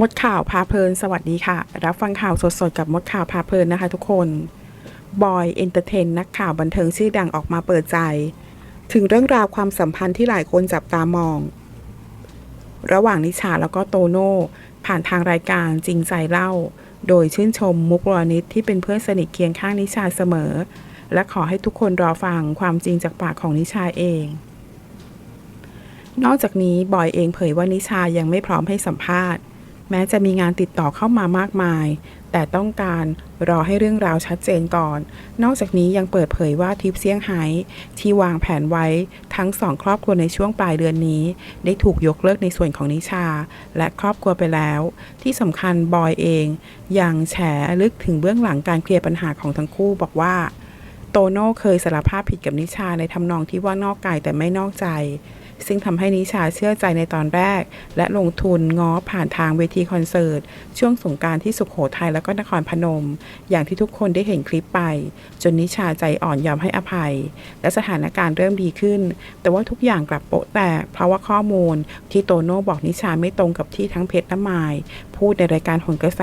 มดข่าวพาเพลิน สวัสดีค่ะ รับฟังข่าวสดๆ กับมดข่าวพาเพลินนะคะทุกคน บอยเอนเตอร์เทนนักข่าวบันเทิงชื่อดังออกมาเปิดใจ ถึงเรื่องราวความสัมพันธ์ที่หลายคนจับตามอง ระหว่างนิชาแล้วก็โตโน่ ผ่านทางรายการจริงใจเล่า โดยชื่นชมมุกวรณิตที่เป็นเพื่อนสนิทเคียงข้างนิชาเสมอ และขอให้ทุกคนรอฟังความจริงจากปากของนิชาเองนอกจากนี้บอยเองเผยว่านิชายังไม่พร้อมให้สัมภาษณ์ แม้จะมีงานติดต่อเข้ามามากมาย แต่ต้องการรอให้เรื่องราวชัดเจนก่อน นอกจากนี้ยังเปิดเผยว่าทิปเซี่ยงไฮ้ที่วางแผนไว้ทั้งสองครอบครัวในช่วงปลายเดือนนี้ ได้ถูกยกเลิกในส่วนของนิชา และครอบครัวไปแล้ว ที่สำคัญบอยเองยังแฉลึกถึงเบื้องหลังการเคลียร์ปัญหาของทั้งคู่บอกว่า โตโน่เคยสารภาพผิดกับนิชาในทำนองที่ว่านอกกายแต่ไม่นอกใจ ซึ่งทำให้นิชาเชื่อใจในตอนแรก และลงทุนง้อผ่านทางเวทีคอนเสิร์ต ช่วงสงการที่สุขโขทัยแล้วก็นครพนม อย่างที่ทุกคนได้เห็นคลิปไป จนนิชาใจอ่อนยอมให้อภัย และสถานการณ์เริ่มดีขึ้น แต่ว่าทุกอย่างกลับโปะแตก เพราะว่าข้อมูลที่โตโน่บอกนิชาไม่ตรงกับที่ทั้งเพชรและมายพูดในรายการหนกระแส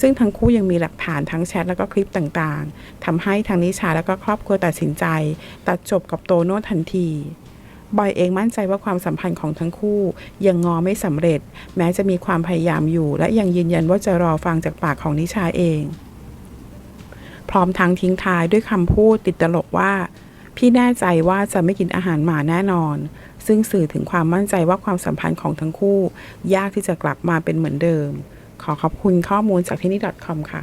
ซึ่งทั้งคู่ยังมีหลักฐานทั้งแชทแล้วก็คลิปต่างๆทำให้ทางนิชาแล้วก็ครอบครัวตัดสินใจ ตัดจบกับโตโน่ทันที บอยเองมั่นใจว่าความสัมพันธ์ของทั้งคู่ ยังงอไม่สำเร็จ แม้จะมีความพยายามอยู่ และยังยืนยันว่าจะรอฟังจากปากของนิชาเอง พร้อมทั้งทิ้งท้ายด้วยคำพูดติดตลกว่า พี่แน่ใจว่าจะไม่กินอาหารหมาแน่นอน ซึ่งสื่อถึงความมั่นใจว่าความสัมพันธ์ของทั้งคู่ ยากที่จะกลับมาเป็นเหมือนเดิม ขอขอบคุณข้อมูลจากที่นี่ .com ค่ะ